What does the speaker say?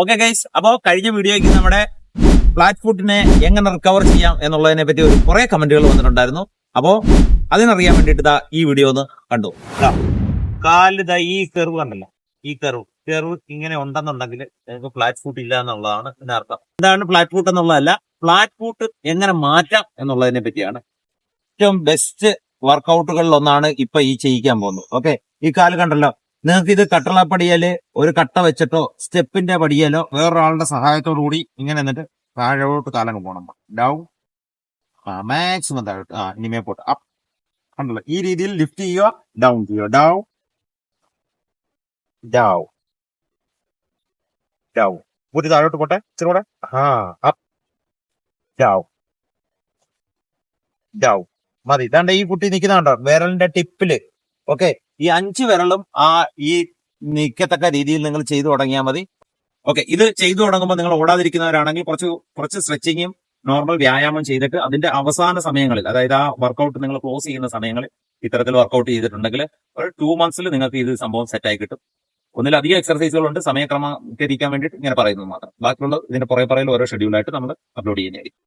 Okay guys അപ്പോ കഴിഞ്ഞ വീഡിയോയ്ക്ക് നമ്മുടെ ഫ്ലാറ്റ് ഫുട്ടിനെ എങ്ങനെ റിക്കവർ ചെയ്യാം എന്നുള്ളതിനെ പറ്റി ഒരു കുറെ കമന്റുകൾ വന്നിട്ടുണ്ടായിരുന്നു. അപ്പോ അതിനറിയാൻ വേണ്ടിയിട്ട് ഈ വീഡിയോ ഒന്ന് കണ്ടു. കാലിൽ ദാ ഈ കെർവ് കണ്ടല്ലോ. ഈ കെർവ് കെർവ് ഇങ്ങനെ ഉണ്ടെന്നുണ്ടെങ്കിൽ നിങ്ങൾക്ക് ഫ്ലാറ്റ് ഫുട്ട് ഇല്ല എന്നുള്ളതാണ് അർത്ഥം എന്താണ് ഫ്ലാറ്റ് ഫുട്ട് എന്നുള്ളതല്ല ഫ്ലാറ്റ് ഫുട്ട് എങ്ങനെ മാറ്റാം എന്നുള്ളതിനെ പറ്റിയാണ്. ഏറ്റവും ബെസ്റ്റ് വർക്കൗട്ടുകളിൽ ഒന്നാണ് ഇപ്പൊ ഈ ചെയ്യിക്കാൻ പോകുന്നത്. ഓക്കെ ഈ കാൽ കണ്ടല്ലോ നിങ്ങൾക്ക് ഇത് കട്ടള പടിയൽ ഒരു കട്ട വെച്ചിട്ടോ സ്റ്റെപ്പിന്റെ പടിയലോ വേറൊരാളുടെ സഹായത്തോടു കൂടി ഇങ്ങനെ എന്നിട്ട് താഴോട്ട് കാലം പോകണം. ഡൗൺ മാക്സിമം താഴോട്ട്. ആ ഇനിമേ പോട്ട്. അപ്പ് കണ്ടല്ലോ. ഈ രീതിയിൽ ലിഫ്റ്റ് ചെയ്യുക ഡൗൺ ചെയ്യുക. ഡൗൺ ഡൗൺ ഡൗൺ പുതിയ താഴോട്ട് പോട്ടെ. ഇച്ചിരി കൂടെ. ആ അപ്പ് ഡൗൺ ഡൗൺ മതി. ഇതാണ്ട് ഈ കുട്ടി നിൽക്കുന്നുണ്ടോ വിരലിന്റെ ടിപ്പിൽ. ഓക്കെ ഈ അഞ്ച് വിരലും ആ ഈ നിൽക്കത്തക്ക രീതിയിൽ നിങ്ങൾ ചെയ്തു തുടങ്ങിയാൽ മതി. ഓക്കെ ഇത് ചെയ്തു തുടങ്ങുമ്പോൾ നിങ്ങൾ ഓടാതിരിക്കുന്നവരാണെങ്കിൽ കുറച്ച് കുറച്ച് സ്ട്രെച്ചിങ്ങും നോർമൽ വ്യായാമം ചെയ്തിട്ട് അതിന്റെ അവസാന സമയങ്ങളിൽ അതായത് ആ വർക്കൗട്ട് നിങ്ങൾ ക്ലോസ് ചെയ്യുന്ന സമയങ്ങളിൽ ഇത്തരത്തിൽ വർക്കൗട്ട് ചെയ്തിട്ടുണ്ടെങ്കിൽ ഒരു ടു മന്ത്സിൽ നിങ്ങൾക്ക് ഇത് സംഭവം സെറ്റായി കിട്ടും. ഒന്നിലധികം എക്സർസൈസുകളുണ്ട് സമയക്രമീകരിക്കാൻ വേണ്ടിയിട്ട് ഇങ്ങനെ പറയുന്നത് മാത്രം. ബാക്കിയുള്ള ഇതിന്റെ പുറകെ പറയൽ ഓരോ ഷെഡ്യൂളായിട്ട് നമ്മൾ അപ്ലോഡ് ചെയ്യുന്നതായിരിക്കും.